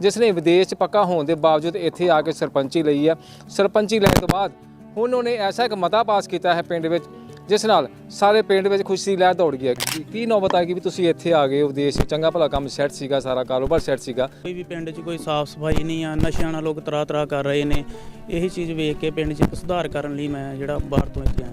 ਜਿਸ ਨੇ ਵਿਦੇਸ਼ 'ਚ ਪੱਕਾ ਹੋਣ ਦੇ ਬਾਵਜੂਦ ਇੱਥੇ ਆ ਕੇ ਸਰਪੰਚੀ ਲਈ ਹੈ ਸਰਪੰਚੀ ਲੈਣ ਤੋਂ ਬਾਅਦ ਹੁਣ ਉਹਨੇ ਐਸਾ ਇੱਕ ਮਤਾ ਪਾਸ ਕੀਤਾ ਹੈ ਪਿੰਡ ਵਿੱਚ, ਜਿਸ ਨਾਲ ਸਾਰੇ ਪਿੰਡ ਵਿੱਚ ਖੁਸ਼ੀ ਦੀ ਲਹਿਰ ਦੌੜ ਗਈ ਹੈ। ਕੀ- ਕੀ ਨੌਬਤ ਆ ਗਈ ਵੀ ਤੁਸੀਂ ਇੱਥੇ ਆ ਗਏ ਹੋ ਵਿਦੇਸ਼ 'ਚ ਚੰਗਾ ਭਲਾ ਕੰਮ ਸੈੱਟ ਸੀਗਾ, ਸਾਰਾ ਕਾਰੋਬਾਰ ਸੈੱਟ ਸੀਗਾ। ਕੋਈ ਵੀ ਪਿੰਡ 'ਚ ਕੋਈ ਸਾਫ਼ ਸਫ਼ਾਈ ਨਹੀਂ ਆ, ਨਸ਼ਿਆਂ ਨਾਲ ਲੋਕ ਤਰਾ ਤਰਾ ਕਰ ਰਹੇ ਨੇ। ਇਹੀ ਚੀਜ਼ ਵੇਖ ਕੇ ਪਿੰਡ 'ਚ ਸੁਧਾਰ ਕਰਨ ਲਈ ਮੈਂ ਜਿਹੜਾ ਬਾਹਰ ਤੋਂ ਇੱਥੇ ਆਇਆ।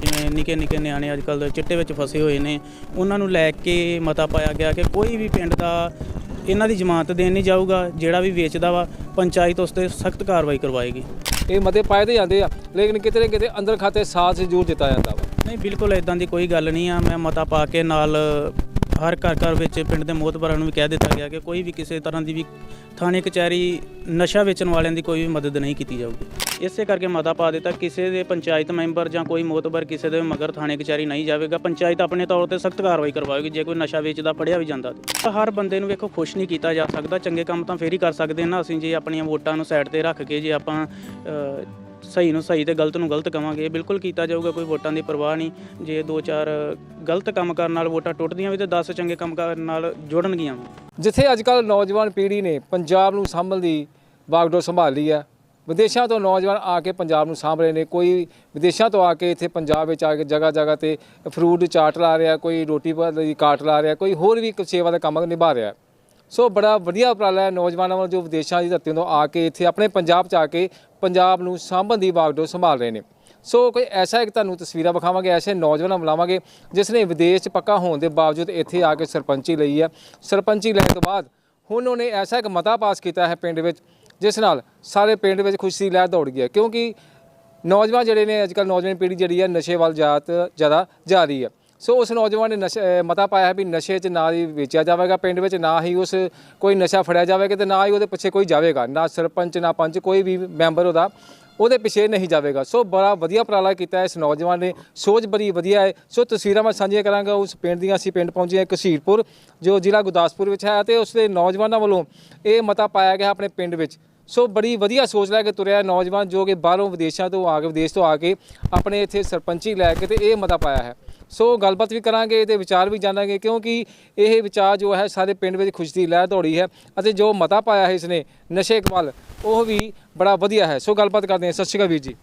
ਜਿਵੇਂ ਨਿੱਕੇ ਨਿੱਕੇ ਨਿਆਣੇ ਅੱਜ ਕੱਲ੍ਹ ਚਿੱਟੇ ਵਿੱਚ ਫਸੇ ਹੋਏ ਨੇ ਉਹਨਾਂ ਨੂੰ ਲੈ ਕੇ ਮਤਾ ਪਾਇਆ ਗਿਆ ਕਿ ਕੋਈ ਵੀ ਪਿੰਡ ਦਾ ਇਹਨਾਂ ਦੀ ਜ਼ਮਾਨਤ ਦੇਣ ਨਹੀਂ ਜਾਊਗਾ ਜਿਹੜਾ ਵੀ ਵੇਚਦਾ ਵਾ ਪੰਚਾਇਤ ਉਸ ਤੇ ਸਖਤ ਕਾਰਵਾਈ ਕਰਵਾਏਗੀ। ਇਹ ਮਤੇ ਪਾਏ ਤੇ ਜਾਂਦੇ ਆ ਲੇਕਿਨ ਕਿਤੇ ਨਾ ਕਿਤੇ ਅੰਦਰ ਖਾਤੇ ਸਾਥ ਜ਼ਰੂਰ ਦਿੱਤਾ ਜਾਂਦਾ ਵਾ। ਨਹੀਂ ਬਿਲਕੁਲ ਇਦਾਂ ਦੀ ਕੋਈ ਗੱਲ ਨਹੀਂ ਆ ਮੈਂ ਮਤਾ ਪਾ ਕੇ ਨਾਲ ਹਰ ਘਰ ਘਰ ਵਿੱਚ ਪਿੰਡ ਦੇ ਮੋਤਬਰਾਂ ਨੂੰ ਵੀ ਕਹਿ ਦਿੱਤਾ ਗਿਆ ਕਿ ਕੋਈ ਵੀ ਕਿਸੇ ਤਰ੍ਹਾਂ ਦੀ ਵੀ ਥਾਣੇ ਕਚਹਿਰੀ ਨਸ਼ਾ ਵੇਚਣ ਵਾਲਿਆਂ ਦੀ ਕੋਈ ਵੀ ਮਦਦ ਨਹੀਂ ਕੀਤੀ ਜਾਊਗੀ। ਇਸੇ ਕਰਕੇ ਮਤਾ ਪਾ ਦਿੱਤਾ, ਕਿਸੇ ਦੇ ਪੰਚਾਇਤ ਮੈਂਬਰ ਜਾਂ ਕੋਈ ਮੋਤਬਰ ਕਿਸੇ ਦੇ ਮਗਰ ਥਾਣੇ ਕਚਹਿਰੀ ਨਹੀਂ ਜਾਵੇਗਾ। ਪੰਚਾਇਤ ਆਪਣੇ ਤੌਰ ਤੇ ਸਖਤ ਕਾਰਵਾਈ ਕਰਵਾਏਗੀ, ਜੇ ਕੋਈ ਨਸ਼ਾ ਵੇਚਦਾ, ਫੜਿਆ ਵੀ ਜਾਂਦਾ ਤਾਂ। ਹਰ ਬੰਦੇ ਨੂੰ ਵੇਖੋ, ਖੁਸ਼ ਨਹੀਂ ਕੀਤਾ ਜਾ ਸਕਦਾ। ਚੰਗੇ ਕੰਮ ਤਾਂ ਫੇਰ ਹੀ ਕਰ ਸਕਦੇ ਨਾ ਅਸੀਂ ਜੇ ਆਪਣੀਆਂ ਵੋਟਾਂ ਨੂੰ ਸਾਈਡ ਤੇ ਰੱਖ ਕੇ ਜੇ ਆਪਾਂ ਸਹੀ ਨੂੰ ਸਹੀ ਤੇ ਗਲਤ ਨੂੰ ਗਲਤ ਕਵਾਂਗੇ, ਇਹ ਬਿਲਕੁਲ ਕੀਤਾ ਜਾਊਗਾ, ਕੋਈ ਵੋਟਾਂ ਦੀ ਪਰਵਾਹ ਨਹੀਂ। ਜੇ ਦੋ ਚਾਰ ਗਲਤ ਕੰਮ ਕਰਨ ਨਾਲ ਵੋਟਾਂ ਟੁੱਟਦੀਆਂ ਵੀ ਤੇ 10 ਚੰਗੇ ਕੰਮ ਕਰਨ ਨਾਲ ਜੁੜਨਗੀਆਂ ਜਿੱਥੇ ਅੱਜ ਕੱਲ੍ਹ ਨੌਜਵਾਨ ਪੀੜ੍ਹੀ ਨੇ ਪੰਜਾਬ ਨੂੰ ਸੰਭਲ ਦੀ ਬਾਗਡੋਰ ਸੰਭਾਲ ਲਈ ਹੈ ਵਿਦੇਸ਼ਾਂ ਤੋਂ ਨੌਜਵਾਨ ਆ ਕੇ ਪੰਜਾਬ ਨੂੰ ਸਾਂਭ ਰਹੇ ਨੇ। ਕੋਈ ਵਿਦੇਸ਼ਾਂ ਤੋਂ ਆ ਕੇ ਇੱਥੇ ਪੰਜਾਬ ਵਿੱਚ ਆ ਕੇ ਜਗ੍ਹਾ ਜਗ੍ਹਾ ਤੇ ਫਰੂਟ ਚਾਟ ਲਾ ਰਿਹਾ, ਕੋਈ ਰੋਟੀ ਦੀ ਕਾਟ ਲਾ ਰਿਹਾ, ਕੋਈ ਹੋਰ ਵੀ ਸੇਵਾ ਦਾ ਕੰਮ ਨਿਭਾ ਰਿਹਾ। ਸੋ ਬੜਾ ਵਧੀਆ ਉਪਰਾਲਾ ਹੈ ਨੌਜਵਾਨਾਂ ਵੱਲੋਂ ਜੋ ਵਿਦੇਸ਼ਾਂ ਦੀ ਧਰਤੀ ਤੋਂ ਆ ਕੇ ਇੱਥੇ ਆਪਣੇ ਪੰਜਾਬ 'ਚ ਆ ਕੇ ਪੰਜਾਬ ਨੂੰ ਸਾਂਭਣ ਦੀ ਬਾਗਡੋਰ ਸੰਭਾਲ ਰਹੇ ਨੇ। ਸੋ ਕੋਈ ਐਸਾ ਇੱਕ ਤੁਹਾਨੂੰ ਤਸਵੀਰਾਂ ਵਿਖਾਵਾਂਗੇ, ਐਸੇ ਨੌਜਵਾਨਾਂ ਬੁਲਾਵਾਂਗੇ ਜਿਸ ਨੇ ਵਿਦੇਸ਼ 'ਚ ਪੱਕਾ ਹੋਣ ਦੇ ਬਾਵਜੂਦ ਇੱਥੇ ਆ ਕੇ ਸਰਪੰਚੀ ਲਈ ਹੈ। ਸਰਪੰਚੀ ਲੈਣ ਤੋਂ ਬਾਅਦ ਹੁਣ ਉਹਨੇ ਐਸਾ ਇੱਕ ਮਤਾ ਪਾਸ ਕੀਤਾ ਹੈ ਪਿੰਡ ਵਿੱਚ ਜਿਸ ਨਾਲ ਸਾਰੇ ਪਿੰਡ ਵਿੱਚ ਖੁਸ਼ੀ ਦੀ ਲਹਿਰ ਦੌੜ ਗਈ ਹੈ। ਕਿਉਂਕਿ ਨੌਜਵਾਨ ਜਿਹੜੇ ਨੇ, ਅੱਜ ਕੱਲ੍ਹ ਨੌਜਵਾਨ ਪੀੜ੍ਹੀ ਜਿਹੜੀ ਹੈ, ਨਸ਼ੇ ਵੱਲ ਜਾਤ ਜ਼ਿਆਦਾ ਜਾ ਰਹੀ ਹੈ। ਸੋ ਉਸ ਨੌਜਵਾਨ ਨੇ ਨਸ਼ੇ ਮਤਾ ਪਾਇਆ ਹੈ ਵੀ ਨਸ਼ੇ 'ਚ ਨਾ ਹੀ ਵੇਚਿਆ ਜਾਵੇਗਾ ਪਿੰਡ ਵਿੱਚ, ਨਾ ਹੀ ਉਸ ਕੋਈ ਨਸ਼ਾ ਫੜਿਆ ਜਾਵੇਗਾ ਤੇ ਨਾ ਹੀ ਉਹਦੇ ਪਿੱਛੇ ਕੋਈ ਜਾਵੇਗਾ। ਨਾ ਸਰਪੰਚ, ਨਾ ਪੰਚ, ਕੋਈ ਵੀ ਮੈਂਬਰ ਉਹਦਾ ਉਹਦੇ ਪਿੱਛੇ ਨਹੀਂ ਜਾਵੇਗਾ। ਸੋ ਬੜਾ ਵਧੀਆ ਉਪਰਾਲਾ ਕੀਤਾ ਇਸ ਨੌਜਵਾਨ ਨੇ। ਸੋਚ ਬੜੀ ਵਧੀਆ ਹੈ। ਸੋ ਤਸਵੀਰਾਂ ਮੈਂ ਸਾਂਝੀਆਂ ਕਰਾਂਗਾ। ਉਸ ਪਿੰਡ ਦੀਆਂ ਅਸੀਂ ਪਿੰਡ ਪਹੁੰਚੇ ਹਾਂ ਕਸੀਰਪੁਰ, ਜੋ ਜ਼ਿਲ੍ਹਾ ਗੁਰਦਾਸਪੁਰ ਵਿੱਚ ਹੈ ਤੇ ਉਸ ਦੇ ਨੌਜਵਾਨਾਂ ਵੱਲੋਂ ਇਹ ਮਤਾ ਪਾਇਆ ਗਿਆ ਆਪਣੇ ਪਿੰਡ ਵਿੱਚ। ਸੋ ਬੜੀ ਵਧੀਆ ਸੋਚ ਲੈ ਕੇ ਤੁਰਿਆ ਨੌਜਵਾਨ ਜੋ ਕਿ ਬਾਹਰੋਂ ਵਿਦੇਸ਼ਾਂ ਤੋਂ ਆ ਕੇ, ਵਿਦੇਸ਼ ਤੋਂ ਆ ਕੇ ਆਪਣੇ ਇੱਥੇ ਸਰਪੰਚੀ ਲੈ ਕੇ ਤੇ ਇਹ ਮਤਾ ਪਾਇਆ ਹੈ। ਸੋ ਗੱਲਬਾਤ ਵੀ ਕਰਾਂਗੇ ਤੇ ਵਿਚਾਰ ਵੀ ਜਾਣਾਂਗੇ ਕਿਉਂਕਿ ਇਹ ਵਿਚਾਰ ਜੋ ਹੈ ਸਾਰੇ ਪਿੰਡ ਵਿੱਚ ਖੁਸ਼ੀ ਦੀ ਲਹਿਰ ਦੌੜੀ ਹੈ ਅਤੇ ਜੋ ਮਤਾ ਪਾਇਆ ਹੈ ਇਸਨੇ ਨਸ਼ੇ ਵੱਲ ਉਹ ਵੀ ਬੜਾ ਵਧੀਆ ਹੈ। ਸੋ ਗੱਲਬਾਤ ਕਰਦੇ ਹਾਂ। ਸਤਿ ਸ਼੍ਰੀ ਅਕਾਲ ਵੀਰ ਜੀ।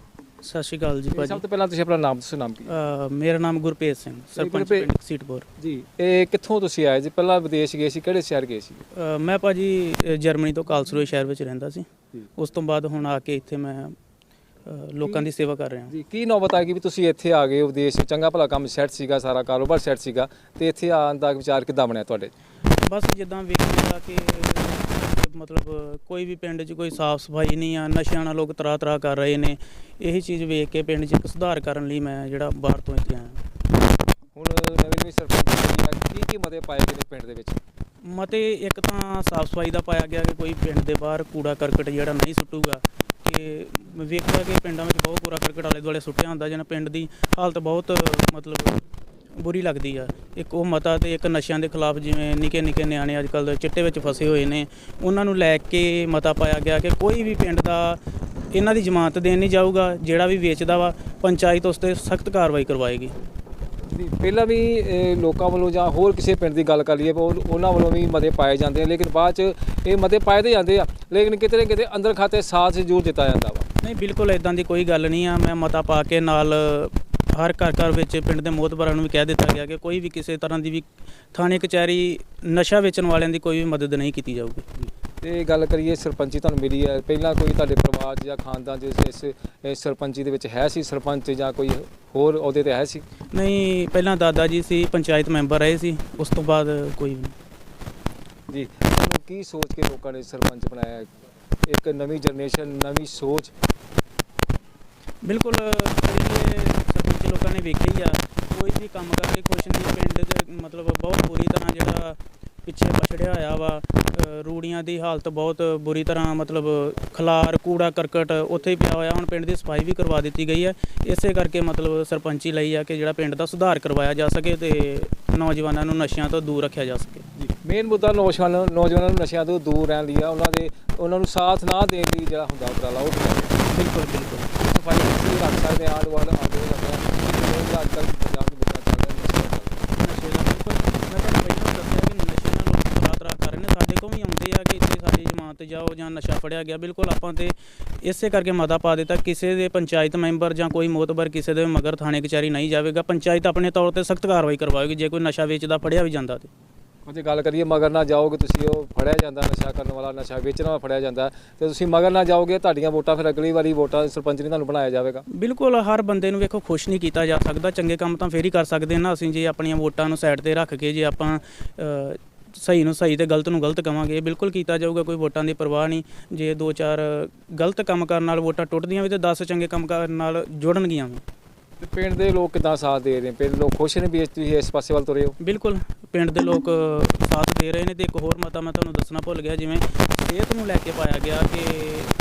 ਸਤਿ ਸ਼੍ਰੀ ਅਕਾਲ ਜੀ ਭਾਜੀ। ਸਭ ਤੋਂ ਪਹਿਲਾਂ ਤੁਸੀਂ ਆਪਣਾ ਨਾਮ ਦੱਸੋ ਨਾਮ ਕੀ? ਮੇਰਾ ਨਾਮ ਗੁਰਪ੍ਰੀਤ ਸਿੰਘ ਸਰਪੰਚ ਗੁਰਪ੍ਰੀਤ- ਪਿੰਡ ਸੀਟਪੁਰ ਜੀ ਇਹ ਕਿੱਥੋਂ ਤੁਸੀਂ ਆਏ ਜੀ? ਪਹਿਲਾਂ ਵਿਦੇਸ਼ ਗਏ ਸੀ ਕਿਹੜੇ ਸ਼ਹਿਰ ਗਏ ਸੀ? ਮੈਂ ਭਾਜੀ ਜਰਮਨੀ ਤੋਂ ਕਾਲਸਰੂਏ ਸ਼ਹਿਰ ਵਿੱਚ ਰਹਿੰਦਾ ਸੀ। ਜੀ। ਉਸ ਤੋਂ ਬਾਅਦ ਹੁਣ ਆ ਕੇ ਇੱਥੇ ਮੈਂ ਲੋਕਾਂ ਦੀ ਸੇਵਾ ਕਰ ਰਿਹਾ। ਜੀ ਕੀ ਨੌਬਤ ਆ ਗਈ ਵੀ ਤੁਸੀਂ ਇੱਥੇ ਆ ਗਏ ਹੋ ਵਿਦੇਸ਼ ਚੰਗਾ ਭਲਾ ਕੰਮ ਸੈੱਟ ਸੀਗਾ ਸਾਰਾ ਕਾਰੋਬਾਰ ਸੈੱਟ ਸੀਗਾ। ਤੇ ਇੱਥੇ ਆਉਣ ਦਾ ਵਿਚਾਰ ਕਿੱਦਾਂ ਬਣਿਆ ਤੁਹਾਡੇ? ਬਸ ਜਿੱਦਾਂ ਵੇਖਿਆ ਕਿ ਮਤਲਬ ਕੋਈ ਵੀ ਪਿੰਡ 'ਚ ਕੋਈ ਸਾਫ਼ ਸਫ਼ਾਈ ਨਹੀਂ ਆ ਨਸ਼ਿਆਂ ਨਾਲ ਲੋਕ ਤਰਾ ਤਰਾ ਕਰ ਰਹੇ ਨੇ ਇਹੀ ਚੀਜ਼ ਵੇਖ ਕੇ ਪਿੰਡ 'ਚ ਇੱਕ ਸੁਧਾਰ ਕਰਨ ਲਈ ਮੈਂ ਜਿਹੜਾ ਬਾਹਰ ਤੋਂ ਇੱਥੇ ਆਇਆ। ਹੁਣ ਨਵੀਂ ਸਰਪੰਚ ਬਣੀ ਆ ਕੀ ਕੀ ਮਤੇ ਪਾਏ ਗਏ ਨੇ ਪਿੰਡ ਦੇ ਵਿੱਚ? ਮਤੇ ਇੱਕ ਤਾਂ ਸਾਫ਼ ਸਫ਼ਾਈ ਦਾ ਪਾਇਆ ਗਿਆ ਕਿ ਕੋਈ ਪਿੰਡ ਦੇ ਬਾਹਰ ਕੂੜਾ ਕਰਕਟ ਜਿਹੜਾ ਨਹੀਂ ਸੁੱਟੂਗਾ ਕਿ ਵੇਖਿਆ ਕਿ ਪਿੰਡਾਂ ਵਿੱਚ ਬਹੁਤ ਕੂੜਾ ਕਰਕਟ ਆਲੇ ਦੁਆਲੇ ਸੁੱਟਿਆ ਹੁੰਦਾ ਜਿਹਨਾਂ ਪਿੰਡ ਦੀ ਹਾਲਤ ਬਹੁਤ ਮਤਲਬ ਬੁਰੀ ਲੱਗਦੀ ਆ। ਇੱਕ ਉਹ ਮਤਾ ਤੇ ਇੱਕ ਨਸ਼ਿਆਂ ਦੇ ਖਿਲਾਫ ਜਿਵੇਂ ਨਿੱਕੇ ਨਿੱਕੇ ਨਿਆਣੇ ਅੱਜ ਕੱਲ੍ਹ ਚਿੱਟੇ ਵਿੱਚ ਫਸੇ ਹੋਏ ਨੇ ਉਹਨਾਂ ਨੂੰ ਲੈ ਕੇ ਮਤਾ ਪਾਇਆ ਗਿਆ ਕਿ ਕੋਈ ਵੀ ਪਿੰਡ ਦਾ ਇਹਨਾਂ ਦੀ ਜ਼ਮਾਨਤ ਦੇਣ ਨਹੀਂ ਜਾਊਗਾ ਜਿਹੜਾ ਵੀ ਵੇਚਦਾ ਵਾ ਪੰਚਾਇਤ ਉਸ ਤੇ ਸਖਤ ਕਾਰਵਾਈ ਕਰਵਾਏਗੀ। ਜੀ ਪਹਿਲਾਂ ਵੀ ਲੋਕਾਂ ਵੱਲੋਂ ਜਾਂ ਹੋਰ ਕਿਸੇ ਪਿੰਡ ਦੀ ਗੱਲ ਕਰ ਲਈਏ ਉਹ- ਉਹਨਾਂ ਵੱਲੋਂ ਵੀ ਮਤੇ ਪਾਏ ਜਾਂਦੇ ਆ ਲੇਕਿਨ ਬਾਅਦ ਚ ਇਹ ਮਤੇ ਪਾਏ ਤੇ ਜਾਂਦੇ ਆ ਲੇਕਿਨ ਕਿਤੇ ਨਾ ਕਿਤੇ ਅੰਦਰ ਖਾਤੇ ਸਾਥ ਜ਼ਰੂਰ ਦਿੱਤਾ ਜਾਂਦਾ ਵਾ। ਨਹੀਂ ਬਿਲਕੁਲ ਇਦਾਂ ਦੀ ਕੋਈ ਗੱਲ ਨਹੀਂ ਆ ਮੈਂ ਮਤਾ ਪਾ ਕੇ ਨਾਲ ਹਰ ਘਰ ਘਰ ਵਿੱਚ ਪਿੰਡ ਦੇ ਮੋਤਬਰਾਂ ਨੂੰ ਵੀ ਕਹਿ ਦਿੱਤਾ ਗਿਆ ਕਿ ਕੋਈ ਵੀ ਕਿਸੇ ਤਰ੍ਹਾਂ ਦੀ ਵੀ ਥਾਣੇ ਕਚਹਿਰੀ ਨਸ਼ਾ ਵੇਚਣ ਵਾਲਿਆਂ ਦੀ ਕੋਈ ਵੀ ਮਦਦ ਨਹੀਂ ਕੀਤੀ ਜਾਊਗੀ। ਤੇ ਗੱਲ ਕਰੀਏ ਸਰਪੰਚੀ ਤੁਹਾਨੂੰ ਮਿਲੀ ਹੈ। ਪਹਿਲਾਂ ਕੋਈ ਤੁਹਾਡੇ ਪਰਿਵਾਰ ਜਾਂ ਖਾਨਦਾਨ 'ਚ ਇਸ- ਸਰਪੰਚੀ ਦੇ ਵਿੱਚ ਹੈ ਸੀ ਸਰਪੰਚ ਜਾਂ ਕੋਈ ਹੋਰ ਅਹੁਦੇ ਤੇ ਹੈ ਸੀ? ਨਹੀਂ ਪਹਿਲਾਂ ਦਾਦਾ ਜੀ ਸੀ ਪੰਚਾਇਤ ਮੈਂਬਰ ਰਹੇ ਸੀ ਉਸ ਤੋਂ ਬਾਅਦ ਕੋਈ ਜੀ ਤੁਹਾਨੂੰ ਕੀ ਸੋਚ ਕੇ ਲੋਕਾਂ ਨੇ ਸਰਪੰਚ ਬਣਾਇਆ? ਇੱਕ ਨਵੀਂ ਜਨਰੇਸ਼ਨ ਨਵੀਂ ਸੋਚ। ਬਿਲਕੁਲ ਸਰਪੰਚ ਲੋਕਾਂ ਨੇ ਵੇਖਿਆ ਹੀ ਆ ਕੋਈ ਵੀ ਕੰਮ ਕਰਕੇ ਖੁਸ਼ ਨਹੀਂ ਪਿੰਡ ਦੇ ਮਤਲਬ ਬਹੁਤ ਬੁਰੀ ਤਰ੍ਹਾਂ ਜਿਹੜਾ ਪਿੱਛੇ ਪਛੜਿਆ ਹੋਇਆ ਵਾ ਰੂੜੀਆਂ ਦੀ ਹਾਲਤ ਬਹੁਤ ਬੁਰੀ ਤਰ੍ਹਾਂ ਮਤਲਬ ਖਲਾਰ ਕੂੜਾ ਕਰਕਟ ਉੱਥੇ ਹੀ ਪਿਆ ਹੋਇਆ ਹੁਣ ਪਿੰਡ ਦੀ ਸਫ਼ਾਈ ਵੀ ਕਰਵਾ ਦਿੱਤੀ ਗਈ ਹੈ। ਇਸੇ ਕਰਕੇ ਮਤਲਬ ਸਰਪੰਚੀ ਲਈ ਆ ਕਿ ਜਿਹੜਾ ਪਿੰਡ ਦਾ ਸੁਧਾਰ ਕਰਵਾਇਆ ਜਾ ਸਕੇ ਤੇ ਨੌਜਵਾਨਾਂ ਨੂੰ ਨਸ਼ਿਆਂ ਤੋਂ ਦੂਰ ਰੱਖਿਆ ਜਾ ਸਕੇ। ਮੇਨ ਮੁੱਦਾ ਨੌਜਵਾਨਾਂ ਨੌਜਵਾਨਾਂ ਨੂੰ ਨਸ਼ਿਆਂ ਤੋਂ ਦੂਰ ਰਹਿਣ ਲਈ ਆ ਉਹਨਾਂ ਦੇ ਉਹਨਾਂ ਨੂੰ ਸਾਥ ਨਾ ਦੇਣ ਲਈ ਜਿਹੜਾ ਹੁੰਦਾ ਉਪਰਾਲਾ ਉਹ ਬਿਲਕੁਲ ਬਿਲਕੁਲ। ਸਫ਼ਾਈ ਰੱਖ ਸਕਦੇ ਆੜ ਵਾਲ ਆਗੇ ਲੱਗਿਆ ਜਿਵੇਂ ਅੱਜ ਕੱਲ੍ਹ ਪੰਜਾਬ ਦੇ ਮੁੱਦਾ ਚੱਲ ਰਿਹਾ, ਨਸ਼ੇ ਦਾ। ਨਸ਼ੇ ਦਾ ਬਿਲਕੁਲ ਮੈਂ ਤੁਹਾਨੂੰ ਪਹਿਲਾਂ ਦੱਸਿਆ ਕਿ ਨਸ਼ੇ ਨਾਲ ਲੋਕ ਤਰਾਹ ਕਰ ਰਹੇ ਨੇ। ਸਾਡੇ ਕੋਲ ਵੀ ਆਉਂਦੇ ਆ ਕਿ ਇੱਥੇ ਸਾਡੀ ਜਮਾਤ ਤੇ ਜਾਓ ਜਾਂ ਨਸ਼ਾ ਫੜਿਆ ਗਿਆ। ਬਿਲਕੁਲ ਆਪਾਂ ਤੇ ਇਸੇ ਕਰਕੇ ਮਤਾ ਪਾ ਦਿੱਤਾ, ਕਿਸੇ ਦੇ ਪੰਚਾਇਤ ਮੈਂਬਰ ਜਾਂ ਕੋਈ ਮੋਤਬਰ ਕਿਸੇ ਦੇ ਮਗਰ ਥਾਣੇ ਕਚਹਿਰੀ ਨਹੀਂ ਜਾਵੇਗਾ। ਪੰਚਾਇਤ ਆਪਣੇ ਤੌਰ ਤੇ ਸਖਤ ਕਾਰਵਾਈ ਕਰਵਾਏਗੀ, ਜੇ ਕੋਈ ਨਸ਼ਾ ਵੇਚਦਾ, ਫੜਿਆ ਵੀ ਜਾਂਦਾ ਤੇ। ਹੁਣ ਜੇ ਗੱਲ ਕਰੀਏ ਮਗਰ ਨਾ ਜਾਓਗੇ ਤੁਸੀਂ, ਉਹ ਫੜਿਆ ਜਾਂਦਾ ਨਸ਼ਾ ਕਰਨ ਵਾਲਾ, ਨਸ਼ਾ ਵੇਚਣ ਵਾਲਾ ਫੜਿਆ ਜਾਂਦਾ। ਤੇ ਤੁਸੀਂ ਮਗਰ ਨਾ ਜਾਓਗੇ, ਤੁਹਾਡੀਆਂ ਵੋਟਾਂ ਫਿਰ ਅਗਲੀ ਵਾਰੀ ਵੋਟਾਂ ਸਰਪੰਚ ਨੇ ਤੁਹਾਨੂੰ ਬਣਾਇਆ ਜਾਵੇਗਾ। ਬਿਲਕੁਲ, ਹਰ ਬੰਦੇ ਨੂੰ ਵੇਖੋ, ਖੁਸ਼ ਨਹੀਂ ਕੀਤਾ ਜਾ ਸਕਦਾ। ਚੰਗੇ ਕੰਮ ਤਾਂ ਫੇਰ ਹੀ ਕਰ ਸਕਦੇ ਨਾ ਅਸੀਂ, ਜੇ ਆਪਣੀਆਂ ਵੋਟਾਂ ਨੂੰ ਸਾਈਡ ਤੇ ਰੱਖ ਕੇ, ਜੇ ਆਪਾਂ ਸਹੀ ਨੂੰ ਸਹੀ ਤੇ ਗਲਤ ਨੂੰ ਗਲਤ ਕਵਾਂਗੇ, ਬਿਲਕੁਲ ਕੀਤਾ ਜਾਊਗਾ, ਕੋਈ ਵੋਟਾਂ ਦੀ ਪਰਵਾਹ ਨਹੀਂ। ਜੇ ਦੋ ਚਾਰ ਗਲਤ ਕੰਮ ਕਰਨ ਨਾਲ ਵੋਟਾਂ ਟੁੱਟਦੀਆਂ ਵੀ ਤੇ 10 ਚੰਗੇ ਕੰਮ ਕਰਨ ਨਾਲ ਜੁੜਨਗੀਆਂ ਵੀ। ਤੇ ਪਿੰਡ ਦੇ ਲੋਕ ਕਿਦਾਂ ਸਾਥ ਦੇ ਰਹੇ ਨੇ? ਪਿੰਡ ਲੋਕ ਖੁਸ਼ ਨੇ ਵੀ ਇਸ- ਤੁਸੀਂ ਇਸ ਪਾਸੇ ਵੱਲ ਤੁਰੇ ਹੋ? ਬਿਲਕੁਲ ਪਿੰਡ ਦੇ ਲੋਕ ਸਾਥ ਦੇ ਰਹੇ ਨੇ ਤੇ ਇੱਕ ਹੋਰ ਮਤਾ ਮੈਂ ਤੁਹਾਨੂੰ ਦੱਸਣਾ ਭੁੱਲ ਗਿਆ ਜਿਵੇਂ ਸਿਹਤ ਨੂੰ ਲੈ ਕੇ ਪਾਇਆ ਗਿਆ ਕਿ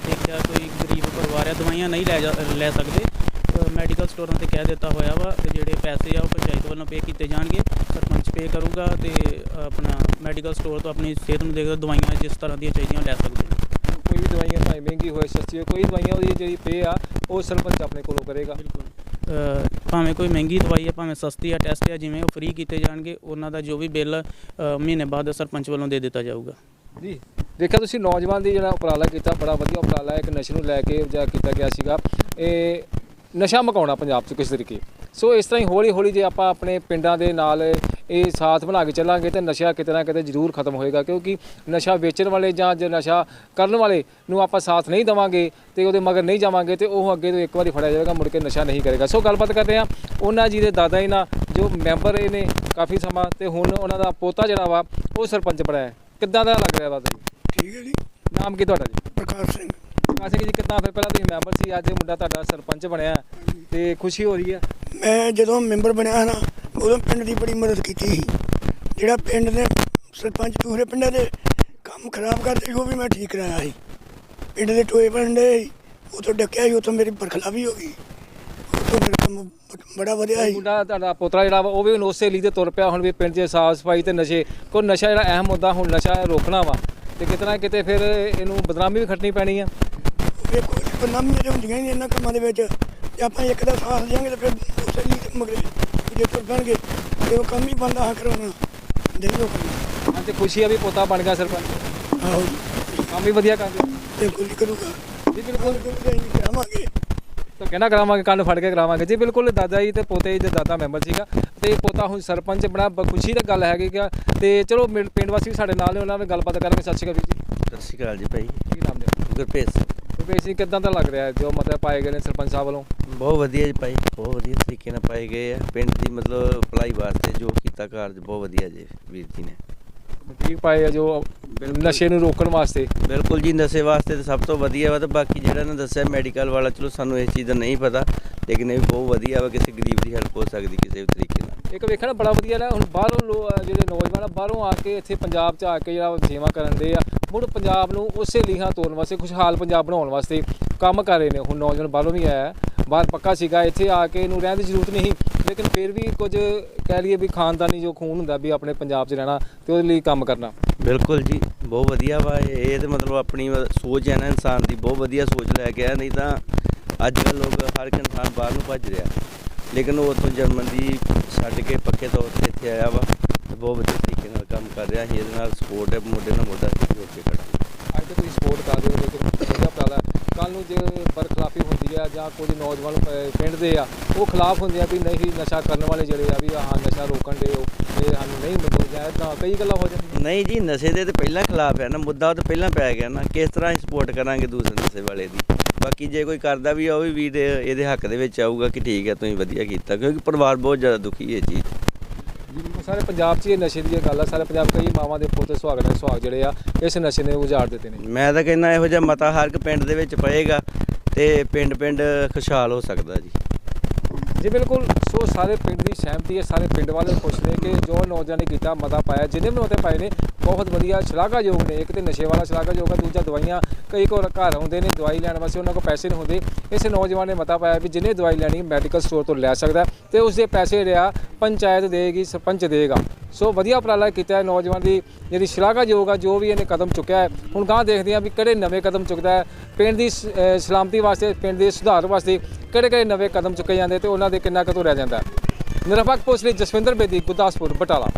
ਦੇਖਿਆ ਕੋਈ ਗਰੀਬ ਪਰਿਵਾਰ ਆ ਦਵਾਈਆਂ ਨਹੀਂ ਲੈ ਜਾ ਲੈ ਸਕਦੇ। ਮੈਡੀਕਲ ਸਟੋਰਾਂ ਤੇ ਕਹਿ ਦਿੱਤਾ ਹੋਇਆ ਵਾ ਤੇ ਜਿਹੜੇ ਪੈਸੇ ਆ ਉਹ ਪੰਚਾਇਤ ਵੱਲੋਂ ਪੇ ਕੀਤੇ ਜਾਣਗੇ। ਸਰਪੰਚ ਪੇ ਕਰੂਗਾ ਤੇ ਆਪਣਾ ਮੈਡੀਕਲ ਸਟੋਰ ਤੋਂ ਆਪਣੀ ਸਿਹਤ ਨੂੰ ਦੇਖਦਾ ਦਵਾਈਆਂ ਜਿਸ ਤਰ੍ਹਾਂ ਦੀਆਂ ਚਾਹੀਦੀਆਂ ਲੈ ਸਕਦੇ ਨੇ। ਕੋਈ ਵੀ ਦਵਾਈਆਂ ਭਾਵੇਂ ਮਹਿੰਗੀ ਹੋਏ ਸਸਤੀ ਹੋਏ ਕੋਈ ਦਵਾਈਆਂ ਉਹਦੀ ਜਿਹੜੀ ਪੇ ਆ ਉਹ ਸਰਪੰਚ ਆਪਣੇ ਕੋਲੋਂ ਕਰੇਗਾ। ਅ, ਭਾਵੇਂ ਕੋਈ ਮਹਿੰਗੀ ਦਵਾਈ ਹੈ ਭਾਵੇਂ ਸਸਤੀ ਆ, ਟੈਸਟ ਆ, ਜਿਵੇਂ ਉਹ ਫ੍ਰੀ ਕੀਤੇ ਜਾਣਗੇ, ਉਹਨਾਂ ਦਾ ਜੋ ਵੀ ਬਿੱਲ ਮਹੀਨੇ ਬਾਅਦ ਸਰਪੰਚ ਵੱਲੋਂ ਦੇ ਦਿੱਤਾ ਜਾਊਗਾ। ਜੀ। ਦੇਖਿਆ ਤੁਸੀਂ ਨੌਜਵਾਨ ਦੀ ਜਿਹੜਾ ਉਪਰਾਲਾ ਕੀਤਾ, ਬੜਾ ਵਧੀਆ ਉਪਰਾਲਾ ਹੈ, ਇੱਕ ਨਸ਼ੇ ਨੂੰ ਲੈ ਕੇ ਜਿਹੜਾ ਕੀਤਾ ਗਿਆ ਸੀਗਾ। ਇਹ ਨਸ਼ਾ ਮਕਾਉਣਾ ਪੰਜਾਬ 'ਚ ਕਿਸ ਤਰੀਕੇ? ਸੋ ਇਸ ਤਰ੍ਹਾਂ ਹੀ ਹੌਲੀ ਹੌਲੀ ਜੇ ਆਪਾਂ ਆਪਣੇ ਪਿੰਡਾਂ ਦੇ ਨਾਲ ਇਹ ਸਾਥ ਬਣਾ ਕੇ ਚੱਲਾਂਗੇ ਤੇ ਨਸ਼ਾ ਕਿਤੇ ਨਾ ਕਿਤੇ ਜ਼ਰੂਰ ਖਤਮ ਹੋਏਗਾ ਕਿਉਂਕਿ ਨਸ਼ਾ ਵੇਚਣ ਵਾਲੇ ਜਾਂ ਜੇ ਨਸ਼ਾ ਕਰਨ ਵਾਲੇ ਨੂੰ ਆਪਾਂ ਸਾਥ ਨਹੀਂ ਦੇਵਾਂਗੇ ਤੇ ਉਹਦੇ ਮਗਰ ਨਹੀਂ ਜਾਵਾਂਗੇ ਤੇ ਉਹ ਅੱਗੇ ਤੋਂ ਇੱਕ ਵਾਰੀ ਫੜਿਆ ਜਾਵੇਗਾ ਮੁੜ ਕੇ ਨਸ਼ਾ ਨਹੀਂ ਕਰੇਗਾ। ਸੋ ਗੱਲਬਾਤ ਕਰਦੇ ਹਾਂ ਉਹਨਾਂ ਜੀ ਦੇ ਦਾਦਾ ਜੀ ਨਾਲ ਜੋ ਮੈਂਬਰ ਰਹੇ ਨੇ ਕਾਫੀ ਸਮਾਂ ਤੇ ਹੁਣ ਉਹਨਾਂ ਦਾ ਪੋਤਾ ਜਿਹੜਾ ਵਾ ਉਹ ਸਰਪੰਚ ਬਣਿਆ। ਕਿੱਦਾਂ ਦਾ ਲੱਗ ਰਿਹਾ ਦਾਦਾ ਜੀ? ਠੀਕ ਹੈ ਜੀ। ਨਾਮ ਕੀ ਤੁਹਾਡਾ ਜੀ? ਪ੍ਰਕਾਸ਼ ਸਿੰਘ। ਕਾਸੇ ਜੀ ਕਿੱਦਾਂ ਫਿਰ ਪਹਿਲਾਂ ਤੁਸੀਂ ਮੈਂਬਰ ਸੀ ਅੱਜ ਇਹ ਮੁੰਡਾ ਤੁਹਾਡਾ ਸਰਪੰਚ ਬਣਿਆ ਤੇ ਖੁਸ਼ੀ ਹੋ ਰਹੀ ਹੈ। ਮੈਂ ਜਦੋਂ ਮੈਂਬਰ ਬਣਿਆ ਨਾ ਉਦੋਂ ਪਿੰਡ ਦੀ ਬੜੀ ਮਦਦ ਕੀਤੀ ਸੀ। ਜਿਹੜਾ ਪਿੰਡ ਦੇ ਸਰਪੰਚ ਪੂਰੇ ਪਿੰਡ ਦੇ ਕੰਮ ਖਰਾਬ ਕਰਦੇ ਉਹ ਵੀ ਮੈਂ ਠੀਕ ਕਰਾਇਆ ਸੀ। ਪਿੰਡ ਦੇ ਟੋਏ ਬਣਦੇ ਉਹ ਤੋਂ ਡੱਕਿਆ ਸੀ ਉਹ ਤੋਂ ਮੇਰੀ ਬਰਖਲਾਫੀ ਹੋ ਗਈ। ਉਹ ਤੋਂ ਮੇਰਾ ਕੰਮ ਬੜਾ ਵਧਿਆ ਸੀ। ਮੁੰਡਾ ਤੁਹਾਡਾ ਪੋਤਰਾ ਜਿਹੜਾ ਵਾ ਉਹ ਵੀ ਉਸੇ ਲਈ ਤੇ ਤੁਰ ਪਿਆ ਹੁਣ ਵੀ ਪਿੰਡ 'ਚ ਸਾਫ਼ ਸਫ਼ਾਈ ਤੇ ਨਸ਼ੇ ਕੋ ਨਸ਼ਾ ਜਿਹੜਾ ਅਹਿਮ ਮੁੱਦਾ ਹੁਣ ਨਸ਼ਾ ਰੋਕਣਾ ਵਾ। ਤੇ ਕਿਤੇ ਨਾ ਕਿਤੇ ਫਿਰ ਇਹਨੂੰ ਬਦਨਾਮੀ ਵੀ ਖੱਟਣੀ ਪੈਣੀ ਆ। ਵੇਖੋ ਜੀ ਬਨਾਮੀਆਂ ਤੇ ਹੁੰਦੀਆਂ ਹੀ ਨੇ ਇਹਨਾਂ ਕੰਮਾਂ ਦੇ ਵਿੱਚ। ਜੇ ਆਪਾਂ ਇੱਕ ਦਾ ਸਾਥ ਦਿਆਂਗੇ ਤਾਂ ਫਿਰ ਉਸੇ ਲਈ ਤੇ ਮਗਰੇ ਜੇ ਤੁਰ ਪੈਣਗੇ ਤੇ ਉਹ ਕੰਮ ਹੀ ਬੰਦਾ ਹਾਂ ਕਰਾਉਣਾ ਦੇਖੋ ਕਰਨਾ ਅੱਜ ਖੁਸ਼ੀ ਆ ਵੀ ਪੋਤਾ ਬਣ ਗਿਆ ਸਰਪੰਚ। ਆਹੋ। ਕੰਮ ਵੀ ਵਧੀਆ ਕਰਦੇ ਬਿਲਕੁਲ ਹੀ ਕਰੂਗਾ। ਜੀ ਬਿਲਕੁਲ। ਬਿਲਕੁਲ ਕਰਾਵਾਂਗੇ। ਤਾਂ ਕਹਿਣਾ ਕਰਾਵਾਂਗੇ ਕੰਨ ਫੜ ਕੇ ਕਰਾਵਾਂਗੇ। ਜੀ ਬਿਲਕੁਲ ਦਾਦਾ ਜੀ ਤੇ ਪੋਤੇ ਜੀ ਦੇ ਦਾਦਾ ਮੈਂਬਰ ਸੀਗਾ। ਤੇ ਪੋਤਾ ਹੁਣ ਸਰਪੰਚ ਬਣਾ ਬ- ਖੁਸ਼ੀ ਦੀ ਗੱਲ ਹੈਗੀ ਕਿ ਤੇ ਚਲੋ ਪਿੰਡ ਵਾਸੀ ਵੀ ਸਾਡੇ ਨਾਲ ਨੇ ਉਹਨਾਂ ਨਾਲ ਗੱਲਬਾਤ ਕਰਾਂਗੇ। ਸਤਿ ਸ਼੍ਰੀ ਅਕਾਲ ਜੀ। ਸਤਿ ਸ਼੍ਰੀ ਅਕਾਲ ਜੀ ਭਾਈ। ਕੀ ਨਾਮ ਜੀ? ਗੁਰਪ੍ਰੀਤ ਰੁਪੇਸ਼ ਸਿੰਘ ਕਿਦਾਂ ਦਾ ਲੱਗ ਰਿਹਾ ਹੈ ਜੋ ਮਤਲਬ ਪਾਏ ਗਏ ਨੇ ਸਰਪੰਚ ਸਾਹਿਬ ਵੱਲੋਂ? ਬਹੁਤ ਵਧੀਆ ਜੀ ਭਾਈ ਬਹੁਤ ਵਧੀਆ ਤਰੀਕੇ ਨਾਲ ਪਾਏ ਗਏ ਆ। ਪਿੰਡ ਦੀ ਮਤਲਬ ਭਲਾਈ ਵਾਸਤੇ ਜੋ ਕੀਤਾ ਕਾਰਜ ਬਹੁਤ ਵਧੀਆ ਜੀ ਵੀਰ ਜੀ ਨੇ। ਠੀਕ ਪਾਏ ਆ ਜੋ ਨਸ਼ੇ ਨੂੰ ਰੋਕਣ ਵਾਸਤੇ। ਬਿਲਕੁਲ ਜੀ ਨਸ਼ੇ ਵਾਸਤੇ ਤਾਂ ਸਭ ਤੋਂ ਵਧੀਆ ਵਾ ਤੇ ਬਾਕੀ ਜਿਹੜਾ ਇਹਨਾਂ ਦੱਸਿਆ ਮੈਡੀਕਲ ਵਾਲਾ ਚਲੋ ਸਾਨੂੰ ਇਸ ਚੀਜ਼ ਦਾ ਨਹੀਂ ਪਤਾ ਲੇਕਿਨ ਇਹ ਬਹੁਤ ਵਧੀਆ ਵਾ ਕਿਸੇ ਗਰੀਬ ਦੀ ਹੈਲਪ ਹੋ ਸਕਦੀ ਕਿਸੇ ਵੀ ਤਰੀਕੇ ਨਾਲ। ਇੱਕ ਵੇਖਣਾ ਬੜਾ ਵਧੀਆ ਨਾ ਹੁਣ ਬਾਹਰੋਂ ਜਿਹੜੇ ਨੌਜਵਾਨ ਆ ਬਾਹਰੋਂ ਆ ਕੇ ਇੱਥੇ ਪੰਜਾਬ 'ਚ ਆ ਕੇ ਜਿਹੜਾ ਸੇਵਾ ਕਰਨ ਦੇ ਆ ਮੁੜ ਪੰਜਾਬ ਨੂੰ ਉਸੇ ਲੀਹਾਂ ਤੋਰਨ ਵਾਸਤੇ, ਖੁਸ਼ਹਾਲ ਪੰਜਾਬ ਬਣਾਉਣ ਵਾਸਤੇ ਕੰਮ ਕਰ ਰਹੇ ਨੇ ਹੁਣ ਨੌਜਵਾਨ, ਬਾਹਰੋਂ ਵੀ ਆਇਆ ਬਾਹਰ ਪੱਕਾ ਸੀਗਾ, ਇੱਥੇ ਆ ਕੇ ਇਹਨੂੰ ਰਹਿਣ ਦੀ ਜ਼ਰੂਰਤ ਨਹੀਂ ਲੇਕਿਨ ਫਿਰ ਵੀ ਕੁਝ ਕਹਿ ਲਈਏ ਵੀ ਖਾਨਦਾਨੀ ਜੋ ਖੂਨ ਹੁੰਦਾ ਵੀ ਆਪਣੇ ਪੰਜਾਬ 'ਚ ਰਹਿਣਾ ਤੇ ਉਹਦੇ ਲਈ ਕੰਮ ਕਰਨਾ। ਬਿਲਕੁਲ ਜੀ, ਬਹੁਤ ਵਧੀਆ ਵਾ। ਇਹ ਇਹ ਤੇ ਮਤਲਬ ਆਪਣੀ ਸੋਚ ਹੈ ਨਾ ਇਨਸਾਨ ਦੀ, ਬਹੁਤ ਵਧੀਆ ਸੋਚ ਲੈ ਕੇ ਆ ਨਹੀਂ ਤਾਂ ਅੱਜ ਕੱਲ੍ਹ ਲੋਕ ਹਰ ਇੱਕ ਇਨਸਾਨ ਬਾਹਰ ਨੂੰ ਭੱਜ ਰਿਹਾ। ਲੇਕਿਨ ਉਹ ਉੱਥੋਂ ਜਰਮਨ ਦੀ ਛੱਡ ਕੇ ਪੱਕੇ ਤੌਰ ਤੇ ਇੱਥੇ ਆਇਆ ਵਾ। ਤੇ ਬਹੁਤ ਵਧੀਆ ਤਰੀਕੇ ਨਾਲ ਕੰਮ ਕਰ ਰਿਹਾ ਸੀ ਇਹਦੇ ਨਾਲ ਸਪੋਰਟ ਹੈ ਮੋਢੇ ਨਾਲ ਮੋਢਾ ਜੋੜ ਕੇ ਖੜਾ ਅੱਜ ਤੇ ਤੁਸੀਂ ਸਪੋਰਟ ਕਰਦੇ ਹੋ ਲੇਕਿਨ ਇਹਦਾ ਪ੍ਰਾਲਾ ਕੱਲ ਨੂੰ ਜੇ ਬਰਖਲਾਫੀ ਹੁੰਦੀ ਆ ਜਾਂ ਕੁਝ ਨੌਜਵਾਨ ਪ- ਪਿੰਡ ਦੇ ਆ ਉਹ ਖਿਲਾਫ ਹੁੰਦੇ ਆ ਵੀ ਨਹੀਂ ਨਸ਼ਾ ਕਰਨ ਵਾਲੇ ਜਿਹੜੇ ਆ ਵੀ ਹਾਂ ਨਸ਼ਾ ਰੋਕਣ ਦੇ ਉਹ ਇਹ ਸਾਨੂੰ ਨਹੀਂ ਮਨਜ਼ੂਰ ਜਾਂ ਤਾਂ ਕਈ ਗੱਲਾਂ ਹੋ ਜਾਂਦੀਆਂ। ਨਹੀਂ ਜੀ ਨਸ਼ੇ ਦੇ ਤੇ ਪਹਿਲਾਂ ਖਿਲਾਫ ਹੈ ਨਾ ਮੁੱਦਾ ਉਹ ਤਾਂ ਪਹਿਲਾਂ ਪੈ ਗਿਆ ਨਾ ਕਿਸ ਤਰ੍ਹਾਂ ਅਸੀਂ ਸਪੋਰਟ ਕਰਾਂਗੇ ਦੂਸਰੇ ਨਸ਼ੇ ਵਾਲੇ ਦੀ। ਬਾਕੀ ਜੇ ਕੋਈ ਕਰਦਾ ਵੀ ਆ ਉਹ ਵੀ ਵੀਰ ਇਹਦੇ ਹੱਕ ਦੇ ਵਿੱਚ ਆਊਗਾ ਕਿ ਠੀਕ ਹੈ ਤੁਸੀਂ ਵਧੀਆ ਕੀਤਾ ਕਿਉਂਕਿ ਪਰਿਵਾਰ ਬਹੁਤ ਜ਼ਿਆਦਾ ਦੁਖੀ ਹੈ ਜੀ ਸਾਰੇ ਪੰਜਾਬ 'ਚ ਇਹ ਨਸ਼ੇ ਦੀ ਇਹ ਗੱਲ ਆ, ਸਾਰੇ ਪੰਜਾਬ ਕਈ ਮਾਵਾਂ ਦੇ ਪੁੱਤ ਸੁਹਾਗ ਨੇ ਸੁਹਾਗ ਜਿਹੜੇ ਆ, ਇਸ ਨਸ਼ੇ ਨੇ ਉਜਾੜ ਦਿੱਤੇ ਨੇ। ਮੈਂ ਤਾਂ ਕਹਿੰਦਾ ਇਹੋ ਜਿਹਾ ਮਤਾ ਹਰ ਇੱਕ ਪਿੰਡ ਦੇ ਵਿੱਚ ਪਏਗਾ ਤੇ ਪਿੰਡ ਪਿੰਡ ਖੁਸ਼ਹਾਲ ਹੋ ਸਕਦਾ ਜੀ। ਜੀ, ਬਿਲਕੁਲ। ਸੋ ਸਾਰੇ ਪਿੰਡ ਦੀ ਸਹਿਮਤੀ ਹੈ, ਸਾਰੇ ਪਿੰਡ ਵਾਲੇ ਖੁਸ਼ ਨੇ ਕਿ ਜੋ ਨੌਜਵਾਨ ਨੇ ਕੀਤਾ, ਮਤਾ ਪਾਇਆ ਜਿਹਨੇ ਵੀ ਮਤੇ ਪਾਏ ਨੇ, ਬਹੁਤ ਵਧੀਆ ਸ਼ਲਾਘਾਯੋਗ ਨੇ। ਇੱਕ ਤੇ ਨਸ਼ੇ ਵਾਲਾ ਸ਼ਲਾਘਾਯੋਗ ਹੈ, ਦੂਜਾ ਦਵਾਈਆਂ, ਕਈ ਕੋਲ ਘਰ ਆਉਂਦੇ ਨੇ ਦਵਾਈ ਲੈਣ ਵਾਸਤੇ, ਉਹਨਾਂ ਕੋਲ ਪੈਸੇ ਨਹੀਂ ਹੁੰਦੇ। ਇਸ ਨੌਜਵਾਨ ਨੇ ਮਤਾ ਪਾਇਆ ਵੀ ਜਿਹਨੇ ਦਵਾਈ ਲੈਣੀ, ਮੈਡੀਕਲ ਸਟੋਰ ਤੋਂ ਲੈ ਸਕਦਾ ਹੈ ਤੇ ਉਸ ਦੇ ਪੈਸੇ ਰਿਹਾ ਪੰਚਾਇਤ ਦੇਗੀ ਸਰਪੰਚ ਦੇਗਾ ਸੋ ਵਧੀਆ ਉਪਰਾਲਾ ਕੀਤਾ ਹੈ ਨੌਜਵਾਨ ਦੀ, ਜਿਹੜੀ ਸ਼ਲਾਘਾਯੋਗ ਆ, ਜੋ ਵੀ ਇਹਨੇ ਕਦਮ ਚੁੱਕਿਆ ਹੈ। ਹੁਣ ਗਾਂ ਦੇਖਦੇ ਹਾਂ ਵੀ ਕਿਹੜੇ ਨਵੇਂ ਕਦਮ ਚੁੱਕਦਾ ਹੈ। ਪਿੰਡ ਦੀ ਸਲਾਮਤੀ ਵਾਸਤੇ, ਪਿੰਡ ਦੇ ਸੁਧਾਰ ਵਾਸਤੇ ਕਿਹੜੇ ਕਿਹੜੇ ਨਵੇਂ ਕਦਮ ਚੁੱਕੇ ਜਾਂਦੇ ਤੇ ਉਹਨਾਂ ਦੇ ਕਿੰਨਾ ਕੁ ਤੋਂ ਰਹਿ ਜਾਂਦਾ ਨਿਰਪੱਖ ਪੁਲਿਸ ਲਈ ਜਸਵਿੰਦਰ ਬੇਦੀ, ਗੁਰਦਾਸਪੁਰ, ਬਟਾਲਾ।